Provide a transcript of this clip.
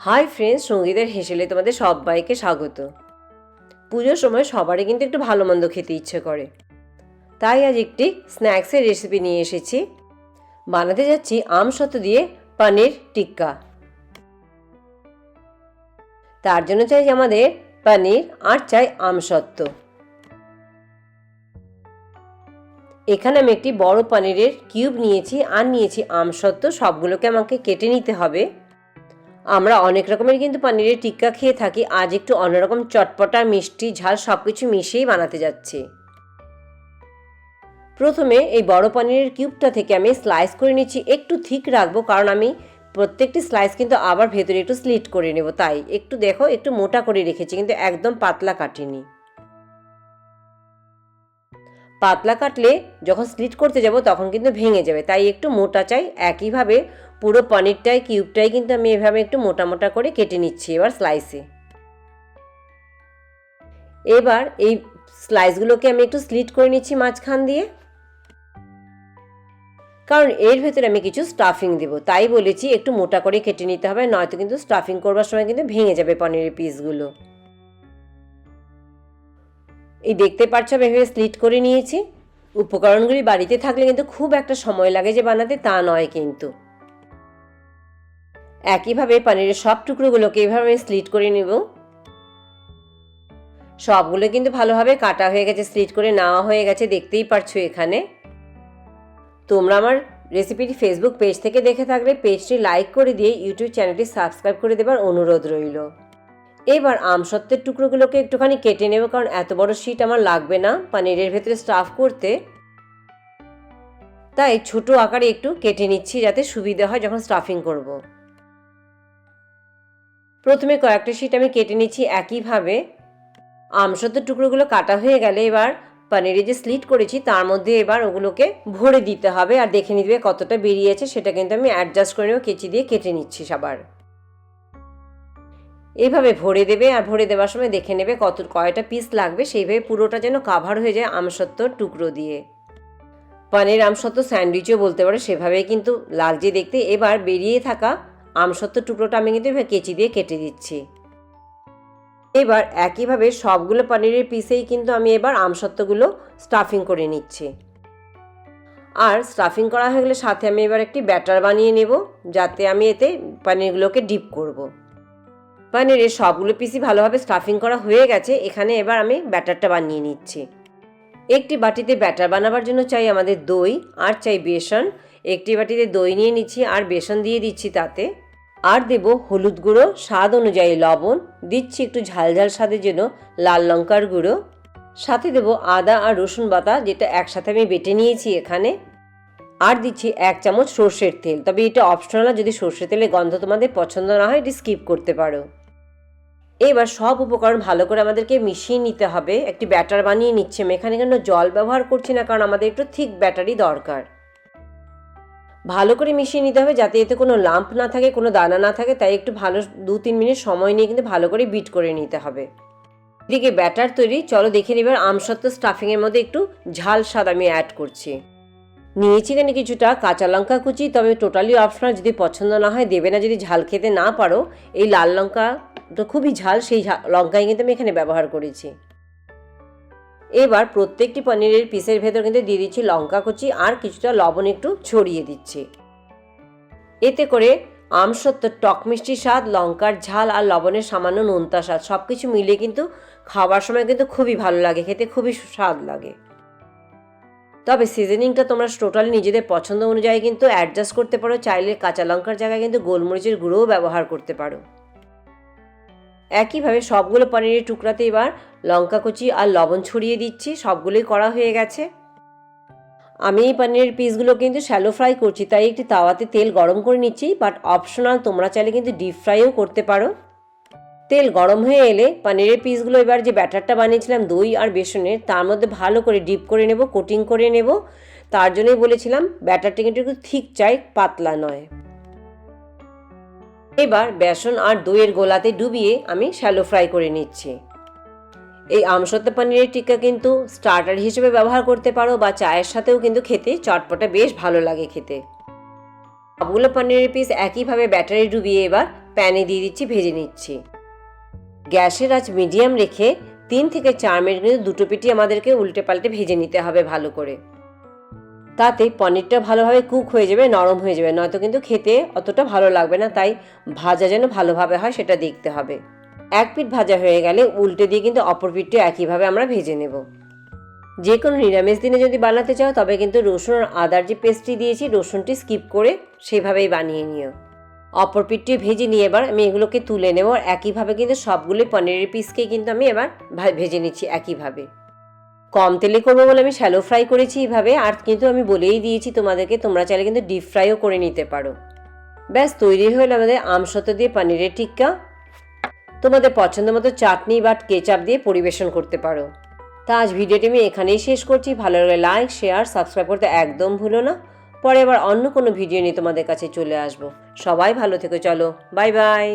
Hi friends সঙ্গীতের হেসেলে তোমাদের সবাইকে স্বাগত। পুজোর সময় সবারই কিন্তু একটু ভালো মন্দ খেতে ইচ্ছে করে। তাই আজ একটি স্ন্যাক্সের রেসিপি নিয়ে এসেছি। বানাতে যাচ্ছি আমসত্ব দিয়ে পানির টিক্কা। তার জন্য চাই আমাদের পনির আর চাই আমসত্ব এখানে আমি একটি বড় পনিরের কিউব নিয়েছি আর নিয়েছি আমসত্ব সবগুলোকে আমাকে কেটে নিতে হবে। আমরা অনেক রকমের কিন্তু পনিরের টিক্কা খেয়ে থাকি, আজ একটু অন্যরকম চটপটা, মিষ্টি, ঝাল সব কিছু মিশিয়েই বানাতে যাচ্ছি। প্রথমে এই বড় পনিরের কিউবটা থেকে আমি স্লাইস করে নিচ্ছি, একটু ঠিক রাখব কারণ আমি প্রত্যেকটি স্লাইস কিন্তু আবার ভেতরে একটু স্লিট করে নেব, তাই একটু দেখো, একটু মোটা করে রেখেছি, কিন্তু একদম পাতলা কাটিনি। পাতলা কাটলে যখন স্লিট করতে যাব তখন কিন্তু ভেঙে যাবে। তাই একটু মোটা চাই, একইভাবে পুরো পনিরটাই, কিউবটাই কিন্তু আমি এভাবে একটু মোটা মোটা করে কেটে নিচ্ছি এবার স্লাইসে এবার এই স্লাইসগুলোকে আমি একটু স্লিট করে নিচ্ছি মাঝখান দিয়ে। কারণ এর ভেতরে আমি কিছু স্টাফিং দেবো, তাই বলেছি একটু মোটা করে কেটে নিতে হবে, নয়তো কিন্তু স্টাফিং করবার সময় কিন্তু ভেঙে যাবে পনিরের পিসগুলো এই দেখতে পাচ্ছ আমি এভাবে স্লিট করে নিয়েছি। উপকরণগুলি বাড়িতে থাকলে কিন্তু খুব একটা সময় লাগে যে বানাতে, তা নয় কিন্তু। একইভাবে পনিরের সব টুকরোগুলোকে এভাবে আমি স্লিট করে নেব। সবগুলো কিন্তু ভালোভাবে কাটা হয়ে গেছে স্লিট করে নেওয়া হয়ে গেছে, দেখতেই পারছ এখানে। তোমরা আমার রেসিপিটি ফেসবুক পেজ থেকে দেখে থাকলে পেজটি লাইক করে দিয়ে ইউটিউব চ্যানেলটি সাবস্ক্রাইব করে দেবার অনুরোধ রইল। এবার আমসত্ত্বের টুকরোগুলোকে একটুখানি কেটে নেব, কারণ এত বড় শিট আমার লাগবে না। পানিরের ভেতরে স্টাফ করতে। তাই ছোট আকারে একটু কেটে নিচ্ছি, যাতে সুবিধা হয় যখন স্টাফিং করব। প্রথমে কয়েকটা শিট আমি কেটে নিচ্ছি একইভাবে। আমসত্ত্বের টুকরোগুলো কাটা হয়ে গেলে এবার পানিরে যে স্লিট করেছি, তার মধ্যে এবার ওগুলোকে ভরে দিতে হবে। আর দেখে নিতে কতটা বেরিয়েছে, সেটা কিন্তু আমি অ্যাডজাস্ট করে নেব, কেচি দিয়ে কেটে নিচ্ছি সবার। এইভাবে ভরে দেবে আর ভরে দেওয়ার সময় দেখে নেবে কত, কয়টা পিস লাগবে। সেইভাবে পুরোটা যেন কাভার হয়ে যায় আমসত্ত্ব টুকরো দিয়ে। পনির আমসত্ত্ব স্যান্ডউইচও বলতে পারো, সেভাবেই কিন্তু লাগছে দেখতে। এবার বেরিয়ে থাকা আমসত্ত্ব টুকরোটা আমি কিন্তু এভাবে কেচি দিয়ে কেটে দিচ্ছি। এবার একইভাবে সবগুলো পনিরের পিসেই কিন্তু আমি এবার আমসত্ত্বগুলো স্টাফিং করে নিচ্ছি। আর স্টাফিং করা হয়ে গেলে সাথে আমি এবার একটি ব্যাটার বানিয়ে নেব, যাতে আমি এতে পনিরগুলোকে ডিপ করব। পনিরের সবগুলো পিসই ভালোভাবে স্টাফিং করা হয়ে গেছে, এখানে এবার আমি ব্যাটারটা বানিয়ে নিচ্ছি। একটি বাটিতে ব্যাটার বানাবার জন্য চাই আমাদের দই, আর চাই বেসন। একটি বাটিতে দই নিয়ে নিচ্ছি, আর বেসন দিয়ে দিচ্ছি তাতে। আর দেব হলুদ গুঁড়ো, স্বাদ অনুযায়ী লবণ। দিচ্ছি একটু ঝালঝাল স্বাদের জন্য লাল লঙ্কার গুঁড়ো। সাথে দেব আদা আর রসুন বাটা, যেটা একসাথে আমি বেটে নিয়েছি এখানে। আর দিচ্ছি এক চামচ সর্ষের তেল। তবে এটা অপশনাল যদি সর্ষের তেলের গন্ধ তোমাদের পছন্দ না হয়, এটি স্কিপ করতে পারো। এবার সব উপকরণ ভালো করে আমাদেরকে মিশিয়ে নিতে হবে। একটি ব্যাটার বানিয়ে নিচ্ছে আমি। এখানে কেন জল ব্যবহার করছি না, কারণ আমাদের একটু থিক ব্যাটারি দরকার। ভালো করে মিশিয়ে নিতে হবে যাতে এতে কোনো লাম্প না থাকে, কোনো দানা না থাকে। তাই একটু ভালো দু তিন মিনিট সময় নিয়ে কিন্তু ভালো করে বিট করে নিতে হবে। এদিকে ব্যাটার তৈরি। চলো দেখে নিবার আমসত্ত্ব স্টাফিংয়ের মধ্যে একটু ঝাল স্বাদ আমি অ্যাড করছি। নিয়েছি এখানে কিছুটা কাঁচা লঙ্কা কুচি। তবে টোটালি অপশনাল যদি পছন্দ না হয়, দেবে না যদি ঝাল খেতে না পারো, এই লাল লঙ্কা তো খুবই ঝাল, সেই লঙ্কাই কিন্তু আমি এখানে ব্যবহার করেছি। এবার প্রত্যেকটি পনিরের পিসের ভেতর কিন্তু দিয়ে দিচ্ছি লঙ্কা কুচি আর কিছুটা লবণ একটু ছড়িয়ে দিচ্ছি। এতে করে আমসত্ত্ব, টক মিষ্টি স্বাদ, লঙ্কার ঝাল আর লবণের সামান্য নোনতা স্বাদ সব কিছু মিলিয়ে কিন্তু খাওয়ার সময় কিন্তু খুবই ভালো লাগে, খেতে খুবই স্বাদ লাগে। তবে সিজনিংটা তোমরা টোটালি নিজেদের পছন্দ অনুযায়ী কিন্তু অ্যাডজাস্ট করতে পারো, চাইলে কাঁচা লঙ্কার জায়গায় কিন্তু গোলমরিচের গুঁড়োও ব্যবহার করতে পারো। একইভাবে সবগুলো পনিরের টুকরাতে এবার লঙ্কা কুচি আর লবণ ছড়িয়ে দিচ্ছি, সবগুলোই করা হয়ে গেছে। আমি এই পনিরের পিসগুলো কিন্তু শ্যালো ফ্রাই করছি, তাই একটি তাওয়াতে তেল গরম করে নিচ্ছি বাট অপশনাল তোমরা চাইলে কিন্তু ডিপ ফ্রাইও করতে পারো। তেল গরম হয়ে এলে পনিরের পিসগুলো এবার যে ব্যাটারটা বানিয়েছিলাম, দই আর বেসনের, তার মধ্যে ভালো করে ডিপ করে নেব কোটিং করে নেব। তার জন্যই বলেছিলাম, ব্যাটারটা কিন্তু একটু ঠিক চাই, পাতলা নয়। এবার বেসন আর দইয়ের গোলাতে ডুবিয়ে আমি শ্যালো ফ্রাই করে নিচ্ছি। এই আমসত্ত্ব পনিরের টিক্কা কিন্তু স্টার্টার হিসেবে ব্যবহার করতে পারো বা চায়ের সাথেও কিন্তু খেতে চটপটা বেশ ভালো লাগে খেতে। সবগুলো পনিরের পিস একইভাবে ব্যাটারে ডুবিয়ে এবার প্যানে দিয়ে দিচ্ছি, ভেজে নিচ্ছি। গ্যাসের আজ মিডিয়াম রেখে তিন থেকে চার মিনিট কিন্তু দুটো পিটি আমাদেরকে উল্টে পাল্টে ভেজে নিতে হবে ভালো করে। তাতে পনিরটা ভালোভাবে কুক হয়ে যাবে, নরম হয়ে যাবে। নয়তো কিন্তু খেতে অতটা ভালো লাগবে না, তাই ভাজা যেন ভালোভাবে হয় সেটা দেখতে হবে। এক পিঠ ভাজা হয়ে গেলে উল্টে দিয়ে কিন্তু অপর পিঠটা একইভাবে আমরা ভেজে নেব। যে কোনো নিরামিষ দিনে যদি বানাতে চাও, তবে কিন্তু রসুন আর আদার যে পেস্টটি দিয়েছি, রসুনটি স্কিপ করে সেভাবেই বানিয়ে নিও। অপর পিঠটি ভেজে নিয়ে এবার আমি এগুলোকে তুলে নেব, আর একইভাবে কিন্তু সবগুলো পনিরের পিসকে কিন্তু আমি এবার ভেজে নিচ্ছি একইভাবে। কম তেলে করব বলে আমি শ্যালো ফ্রাই করেছি এইভাবে, আর কিন্তু আমি বলেই দিয়েছি তোমাদেরকে, তোমরা চাইলে কিন্তু ডিপ ফ্রাইও করে নিতে পারো। ব্যাস, তৈরি হলো আমাদের আমসত্ব দিয়ে পনিরের টিক্কা। তোমাদের পছন্দ মতো চাটনি বা কেচাপ দিয়ে পরিবেশন করতে পারো। তা আজ ভিডিওটি আমি এখানেই শেষ করছি। ভালো লাগলে লাইক শেয়ার সাবস্ক্রাইব করতে একদম ভুলো না। পরে আবার অন্য কোনো ভিডিও নিয়ে তোমাদের কাছে চলে আসব। সবাই ভালো থেকো, চলো বাই বাই